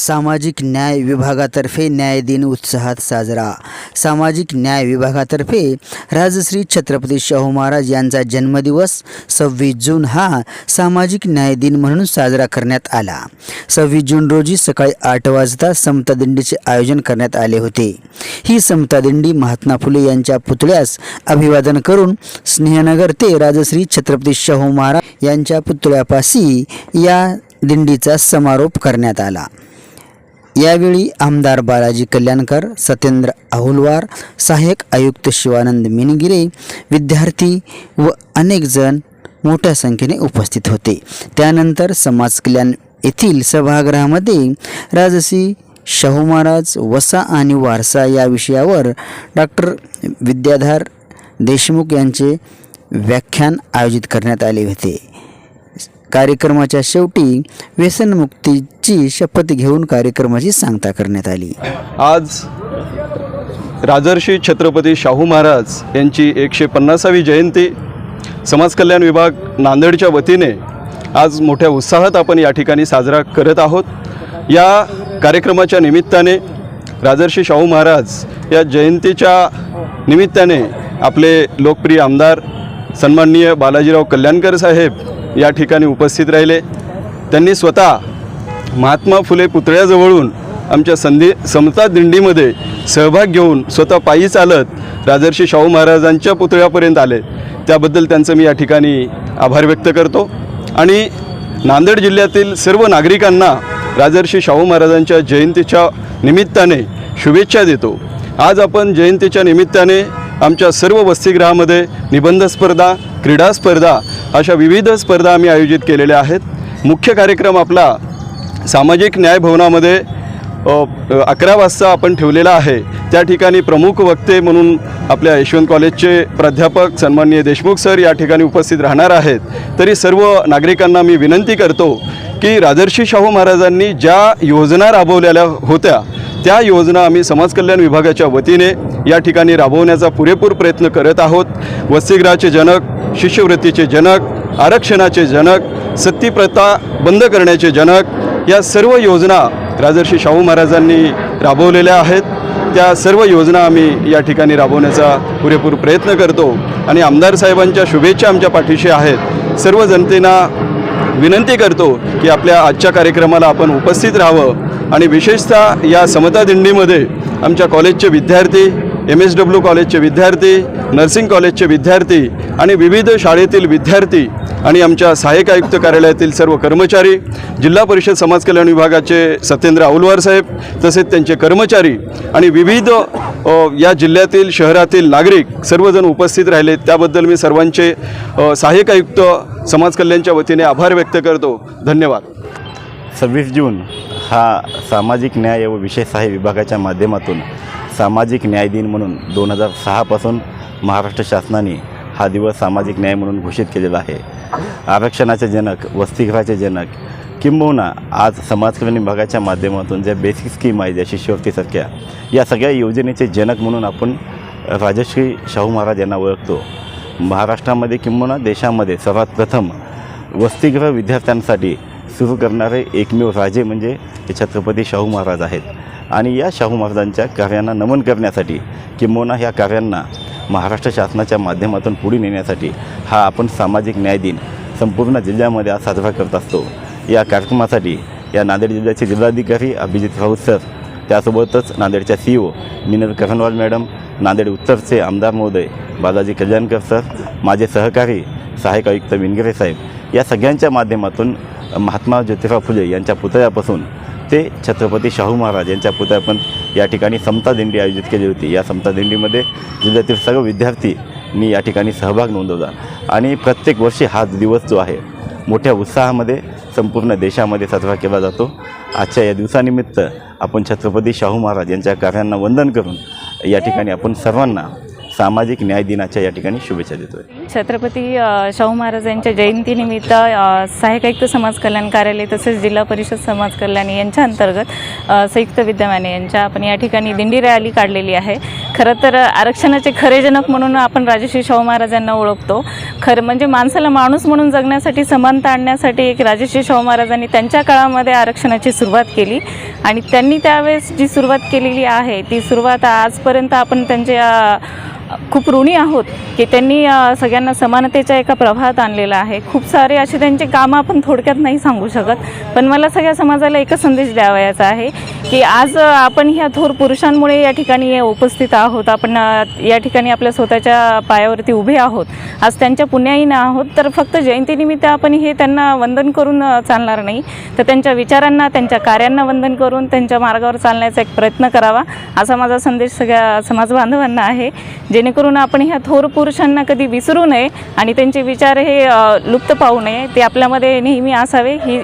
सामाजिक न्याय विभागातर्फे न्याय दिन उत्साहात साजरा. सामाजिक न्याय विभागातर्फे राजश्री छत्रपती शाहू महाराज यांचा जन्मदिवस सव्वीस जून हा सामाजिक न्याय दिन म्हणून साजरा करण्यात आला. सव्वीस जून रोजी सकाळी आठ वाजता समता दिंडीचे आयोजन करण्यात आले होते. ही समता दिंडी महात्मा फुले यांच्या पुतळ्यास अभिवादन करून स्नेहनगर ते राजश्री छत्रपती शाहू महाराज यांच्या पुतळ्यापाशी या दिंडीचा समारोप करण्यात आला. यावेळी आमदार बालाजी कल्याणकर सत्येंद्र अहुलवार सहाय्यक आयुक्त शिवानंद मिनगिरे विद्यार्थी व अनेक जण मोठ्या संख्येने उपस्थित होते. त्यानंतर समाज कल्याण येथील सभागृहामध्ये राजसी शाहू महाराज वसा आणि वारसा या विषयावर डॉक्टर विद्याधर देशमुख यांचे व्याख्यान आयोजित करण्यात आले होते. कार्यक्रमाच्या शेवटी व्यसनमुक्तीची शपथ घेऊन कार्यक्रमाची सांगता करण्यात आली. आज राजर्षी छत्रपती शाहू महाराज यांची एकशे पन्नासावी जयंती समाज कल्याण विभाग नांदेडच्या वतीने आज मोठ्या उत्साहात आपण या ठिकाणी साजरा करत आहोत. या कार्यक्रमाच्या निमित्ताने राजर्षी शाहू महाराज या जयंतीच्या निमित्ताने आपले लोकप्रिय आमदार सन्माननीय बालाजीराव कल्याणकर साहेब या ठिकाणी उपस्थित राहिले. त्यांनी स्वतः महात्मा फुले पुतळ्याजवळून आमच्या संधी समता दिंडीमध्ये सहभाग घेऊन स्वतः पायी चालत राजर्षी शाहू महाराजांच्या पुतळ्यापर्यंत आले. त्याबद्दल त्यांचं मी या ठिकाणी आभार व्यक्त करतो. आणि नांदेड जिल्ह्यातील सर्व नागरिकांना राजर्षी शाहू महाराजांच्या जयंतीच्या निमित्ताने शुभेच्छा देतो. आज आपण जयंतीच्या निमित्ताने आमच्या सर्व वसतिगृहामध्ये निबंध स्पर्धा क्रीडा स्पर्धा अशा विविध स्पर्धा आम्ही आयोजित केलेल्या आहेत. मुख्य कार्यक्रम आपला सामाजिक न्याय भवनामध्ये अकरा वाजता आपण ठेवलेला आहे. त्या ठिकाणी प्रमुख वक्ते म्हणून आपल्या यशवंत कॉलेजचे प्राध्यापक सन्माननीय देशमुख सर या ठिकाणी उपस्थित राहणार आहेत. तरी सर्व नागरिकांना मी विनंती करतो की राजर्षी शाहू महाराजांनी ज्या योजना राबवलेल्या होत्या त्या योजना आम्ही समाजकल्याण विभागाच्या वतीने या ठिकाणी राबवण्याचा पुरेपूर प्रयत्न करत आहोत. वसतिगृहाचे जनक शिष्यवृत्तीचे जनक आरक्षणाचे जनक सत्तीप्रथा बंद करण्याचे जनक या सर्व योजना राजर्षी शाहू महाराजांनी राबवलेल्या आहेत. त्या सर्व योजना आम्ही या ठिकाणी राबवण्याचा पुरेपूर प्रयत्न करतो. आणि आमदार साहेबांच्या शुभेच्छा आमच्या पाठीशी आहेत. सर्व जनतेना विनंती करतो की आपल्या आजच्या कार्यक्रमाला आपण उपस्थित राहावं आणि विशेषतः या समता दिंडीमध्ये आमच्या कॉलेजचे विद्यार्थी एम एस डब्ल्यू कॉलेजचे विद्यार्थी नर्सिंग कॉलेजचे विद्यार्थी आणि विविध शाळेतील विद्यार्थी आणि आमच्या सहाय्यक आयुक्त कार्यालयातील सर्व कर्मचारी जिल्हा परिषद समाज कल्याण विभागाचे सत्येंद्र औलवार साहेब तसेच त्यांचे कर्मचारी आणि विविध या जिल्ह्यातील शहरातील नागरिक सर्वजण उपस्थित राहिले. त्याबद्दल मी सर्वांचे सहाय्यक आयुक्त समाज कल्याणच्या वतीने आभार व्यक्त करतो. धन्यवाद. सव्वीस जून हा सामाजिक न्याय व विशेष सहाय्य विभागाच्या माध्यमातून सामाजिक न्याय दिन म्हणून दोन हजार सहापासून महाराष्ट्र शासनाने हा दिवस सामाजिक न्याय म्हणून घोषित केलेला आहे. आरक्षणाचे जनक वसतिगृहाचे जनक किंबहुना आज समाज कल्याण विभागाच्या माध्यमातून ज्या बेसिक स्कीम आहे ज्या शिष्यवृत्तीसारख्या या सगळ्या योजनेचे जनक म्हणून आपण राजश्री शाहू महाराज यांना ओळखतो. महाराष्ट्रामध्ये किंवा देशामध्ये सर्वात प्रथम वसतिगृह विद्यार्थ्यांसाठी सुरू करणारे एकमेव राजे म्हणजे हे छत्रपती शाहू महाराज आहेत. आणि या शाहू महाराजांच्या कार्यांना नमन करण्यासाठी किंबहुना ह्या कार्यांना महाराष्ट्र शासनाच्या माध्यमातून पुढे नेण्यासाठी हा आपण सामाजिक न्याय दिन संपूर्ण जिल्ह्यामध्ये आज साजरा करत असतो. या कार्यक्रमासाठी या नांदेड जिल्ह्याचे जिल्हाधिकारी अभिजित राऊत सर त्यासोबतच नांदेडच्या C O Minal Kasanwal madam Nanded उत्तरचे आमदार महोदय बालाजी कल्याणकर सर माझे सहकारी सहाय्यक आयुक्त विनगिरे साहेब या सगळ्यांच्या माध्यमातून महात्मा ज्योतिराव फुले यांच्या पुतळ्यापासून ते छत्रपती शाहू महाराज यांच्या पुतळ्यापर्यंत या ठिकाणी समता दिंडी आयोजित केली होती. या समता दिंडीमध्ये जिल्ह्यातील सर्व विद्यार्थी मी या ठिकाणी सहभाग नोंदवला. आणि प्रत्येक वर्षी हा दिवस जो आहे मोठ्या उत्साहामध्ये संपूर्ण देशामध्ये साजरा केला जातो. आजच्या या दिवसानिमित्त आपण छत्रपती शाहू महाराज यांच्या कार्यांना वंदन करून या ठिकाणी आपण सर्वांना सामाजिक न्याय दिनाच्या या ठिकाणी शुभेच्छा देतोय. छत्रपती शाहू महाराज यांच्या जयंतीनिमित्त सहायक सहाय्यक आयुक्त समाज कल्याण कार्यालय तसेच जिल्हा परिषद समाज कल्याण यांच्या अंतर्गत संयुक्त विद्यमाने यांच्या आपण या ठिकाणी दिंडी रॅली काढलेली आहे. खरं तर आरक्षणाचे खरे जनक म्हणून आपण राजश्री शाहू महाराजांना ओळखतो. खरं म्हणजे माणसाला माणूस म्हणून जगण्यासाठी समानता आणण्यासाठी एक राजश्री शाहू महाराजांनी त्यांच्या काळामध्ये आरक्षणाची सुरुवात केली. आणि त्यांनी त्यावेळेस जी सुरुवात केलेली आहे ती सुरुवात आजपर्यंत आपण त्यांच्या खूप ऋणी आहोत की त्यांनी सगळ्यांना समानतेच्या एका प्रवाहात आणलेला आहे. खूप सारे असे त्यांचे कामं आपण थोडक्यात नाही सांगू शकत पण मला सगळ्या समाजाला एकच संदेश द्यावयाचा आहे की आज आपण ह्या थोर पुरुषांमुळे या ठिकाणी उपस्थित आहोत. आपण या ठिकाणी आपल्या स्वतःच्या पायावरती उभे आहोत. आज त्यांच्या पुण्याईनं आहोत तर फक्त जयंतीनिमित्त आपण हे त्यांना वंदन करून चालणार नाही. तर त्यांच्या विचारांना त्यांच्या कार्यांना वंदन करून त्यांच्या मार्गावर चालण्याचा एक प्रयत्न करावा. असा माझा संदेश सगळ्या समाज बांधवांना आहे जेणेकरून आपण ह्या थोर पुरुषांना कधी विसरू नये आणि त्यांचे विचार हे लुप्त पाहू नये. ते आपल्यामध्ये नेहमी असावे ही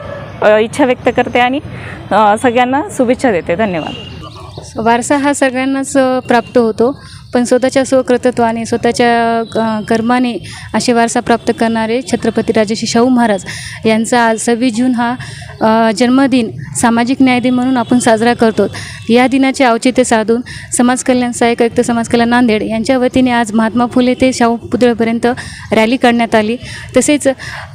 इच्छा व्यक्त करते आणि सगळ्यांना शुभेच्छा देते. धन्यवाद. वारसा हा सगळ्यांनाच प्राप्त होतो. पण स्वतःच्या स्वकृतत्वाने स्वतःच्या कर्माने असे वारसा प्राप्त करणारे छत्रपती राजर्षी शाहू महाराज यांचा आज सव्वीस जून हा जन्मदिन सामाजिक न्याय दिन म्हणून आपण साजरा करतो. या दिनाचे औचित्य साधून समाज कल्याण सहाय्यक आयुक्त समाज कल्याण नांदेड यांच्या वतीने आज महात्मा फुले ते शाहू पुतळ्यापर्यंत रॅली काढण्यात आली. तसेच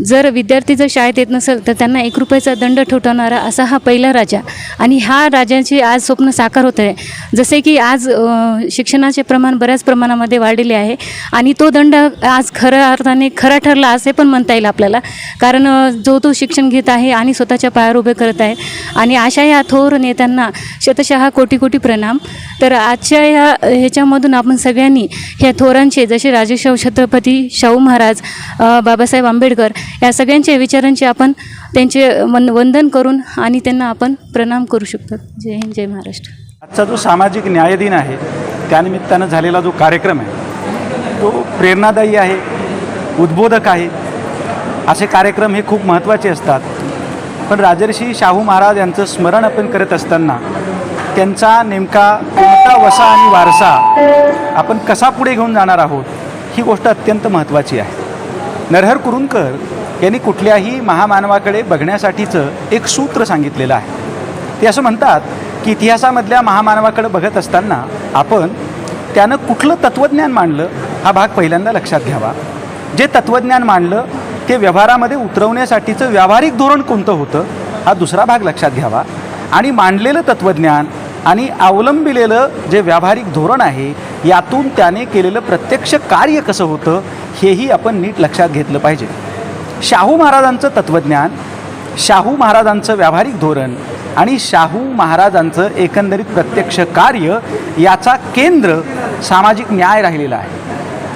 जर विद्यार्थी जर शाळेत येत नसेल तर त्यांना एक रुपयाचा दंड ठोठावणारा असा हा पहिला राजा आणि ह्या राजांचे आज स्वप्न साकार होत आहे. जसे की आज शिक्षणाचे प्रमाण बऱ्याच प्रमाणामध्ये वाढलेले आहे. आणि तो दंड आज खऱ्या अर्थाने खरा ठरला असे पण म्हणता येईल आपल्याला. कारण जो तो शिक्षण घेत आहे आणि स्वतःच्या पायावर उभे करत आहे आणि अशा या थोर नेत्यांना शतशः कोटी कोटी प्रणाम. तर आजच्या या ह्याच्यामधून आपण सगळ्यांनी ह्या थोरांचे जसे राजेशाहू छत्रपती शाहू महाराज बाबासाहेब आंबेडकर या सगळ्यांच्या विचारांचे आपण त्यांचे वन वंदन करून आणि त्यांना आपण प्रणाम करू शकतो. जय हिंद जय महाराष्ट्र. आजचा जो सामाजिक न्याय दिन आहे त्यानिमित्तानं झालेला जो कार्यक्रम आहे तो प्रेरणादायी आहे उद्बोधक आहे. असे कार्यक्रम हे खूप महत्त्वाचे असतात. पण राजर्षी शाहू महाराज यांचं स्मरण आपण करत असताना त्यांचा नेमका कोणता वसा आणि वारसा आपण कसा पुढे घेऊन जाणार आहोत ही गोष्ट अत्यंत महत्त्वाची आहे. नरहर कुरुंकर यांनी कुठल्याही महामानवाकडे बघण्यासाठीचं एक सूत्र सांगितलेलं आहे. ते असं म्हणतात की इतिहासामधल्या महामानवाकडे बघत असताना आपण त्यानं कुठलं तत्त्वज्ञान मांडलं हा भाग पहिल्यांदा लक्षात घ्यावा. जे तत्त्वज्ञान मांडलं ते व्यवहारामध्ये उतरवण्यासाठीचं व्यावहारिक धोरण कोणतं होतं हा दुसरा भाग लक्षात घ्यावा. आणि मांडलेलं तत्त्वज्ञान आणि अवलंबिलेलं जे व्यावहारिक धोरण आहे यातून त्याने केलेलं प्रत्यक्ष कार्य कसं होतं हेही आपण नीट लक्षात घेतलं पाहिजे. शाहू महाराजांचं तत्त्वज्ञान शाहू महाराजांचं व्यावहारिक धोरण आणि शाहू महाराजांचं एकंदरीत प्रत्यक्ष कार्य याचा केंद्र सामाजिक न्याय राहिलेला आहे.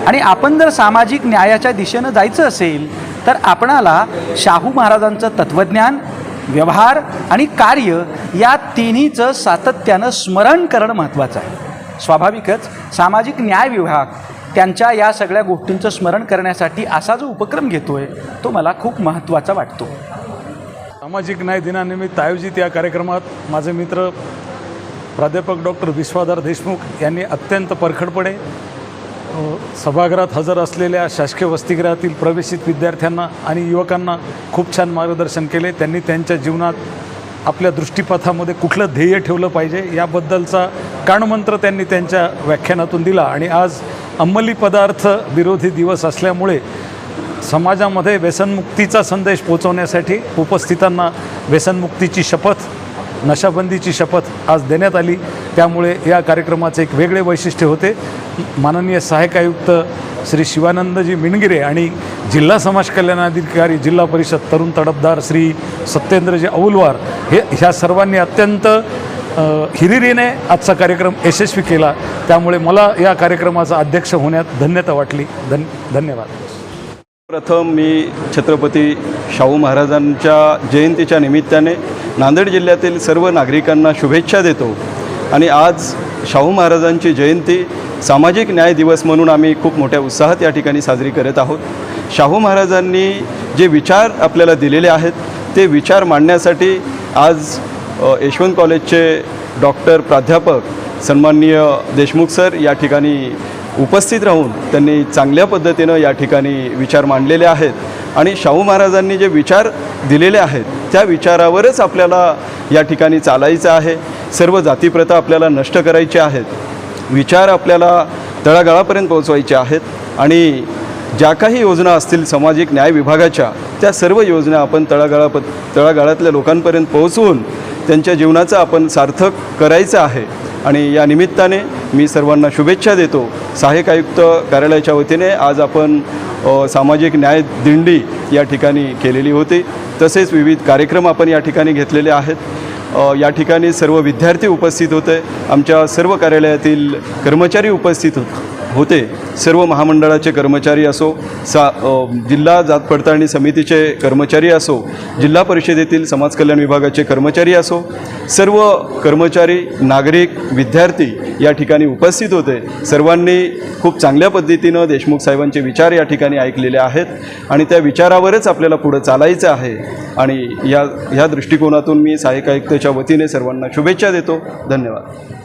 आणि आपण जर सामाजिक न्यायाच्या दिशेनं जायचं असेल तर आपणाला शाहू महाराजांचं तत्त्वज्ञान व्यवहार आणि कार्य या तिन्हीचं सातत्यानं स्मरण करणं महत्त्वाचं आहे. स्वाभाविकच सामाजिक न्याय विभाग त्यांच्या या सगळ्या गोष्टींचं स्मरण करण्यासाठी असा जो उपक्रम घेतो आहे तो मला खूप महत्त्वाचा वाटतो. सामाजिक न्याय दिनानिमित्त आयोजित या कार्यक्रमात माझे मित्र प्राध्यापक डॉक्टर विश्वाधार देशमुख यांनी अत्यंत परखडपणे सभागृहात हजर असलेल्या शासकीय वसतिगृहातील प्रवेशित विद्यार्थ्यांना आणि युवकांना खूप छान मार्गदर्शन केले. त्यांनी त्यांच्या जीवनात आपल्या दृष्टीपथामध्ये कुठलं ध्येय ठेवलं पाहिजे याबद्दलचा कानमंत्र त्यांनी त्यांच्या व्याख्यानातून दिला. आणि आज अंमली पदार्थ विरोधी दिवस असल्यामुळे समाजामध्ये व्यसनमुक्तीचा संदेश पोचवण्यासाठी उपस्थितांना व्यसनमुक्तीची शपथ नशाबंदीची शपथ आज देण्यात आली. त्यामुळे या कार्यक्रमाचे एक वेगळे वैशिष्ट्य होते. माननीय सहाय्यक आयुक्त श्री शिवानंदजी मिणगिरे आणि जिल्हा समाज कल्याणाधिकारी जिल्हा परिषद तरुण तडफदार श्री सत्येंद्रजी औलवार हे ह्या सर्वांनी अत्यंत हिरिरीने आजचा कार्यक्रम यशस्वी केला. त्यामुळे मला या कार्यक्रमाचा अध्यक्ष होण्यात धन्यता वाटली. धन धन्यवाद. प्रथम मी छत्रपती शाहू महाराजांच्या जयंतीच्या निमित्ताने नांदेड जिल्ह्यातील सर्व नागरिकांना शुभेच्छा देतो. आणि आज शाहू महाराजांची जयंती सामाजिक न्याय दिवस म्हणून आम्ही खूप मोठ्या उत्साहात या ठिकाणी साजरी करत आहोत. शाहू महाराजांनी जे विचार आपल्याला दिलेले आहेत ते विचार मांडण्यासाठी आज यशवंत कॉलेजचे डॉक्टर प्राध्यापक सन्माननीय देशमुख सर या ठिकाणी उपस्थित राहून त्यांनी चांगल्या पद्धतीनं या ठिकाणी विचार मांडलेले आहेत. आणि शाहू महाराजांनी जे विचार दिलेले आहेत त्या विचारावरच आपल्याला या ठिकाणी चालायचं आहे. सर्व जातीप्रथा आपल्याला नष्ट करायच्या आहेत. विचार आपल्याला तळागाळापर्यंत पोहोचवायचे आहेत. आणि ज्या काही योजना असतील सामाजिक न्याय विभागाच्या त्या सर्व योजना आपण तळागाळा तळागाळातल्या लोकांपर्यंत पोहोचवून त्यांच्या जीवनाचं आपण सार्थक करायचं आहे. आणि या निमित्ताने मी सर्वांना शुभेच्छा देतो. सहाय्यक आयुक्त कार्यालयाच्या वतीने आज आपण सामाजिक न्याय दिंडी या ठिकाणी केलेली होती. तसेच विविध कार्यक्रम आपण या ठिकाणी घेतलेले आहेत. या ठिकाणी सर्व विद्यार्थी उपस्थित होते. आमच्या सर्व कार्यालयातील कर्मचारी उपस्थित होत. होते. सर्व महामंडळाचे कर्मचारी असो सा जिल्हा जात पडताळणी समितीचे कर्मचारी असो जिल्हा परिषदेतील समाज कल्याण विभागाचे कर्मचारी असो सर्व कर्मचारी नागरिक विद्यार्थी या ठिकाणी उपस्थित होते. सर्वांनी खूप चांगल्या पद्धतीनं देशमुख साहेबांचे विचार या ठिकाणी ऐकलेले आहेत आणि त्या विचारावरच आपल्याला पुढं चालायचं आहे. आणि या ह्या दृष्टिकोनातून मी सहाय्यक आयुक्ताच्या वतीने सर्वांना शुभेच्छा देतो. धन्यवाद.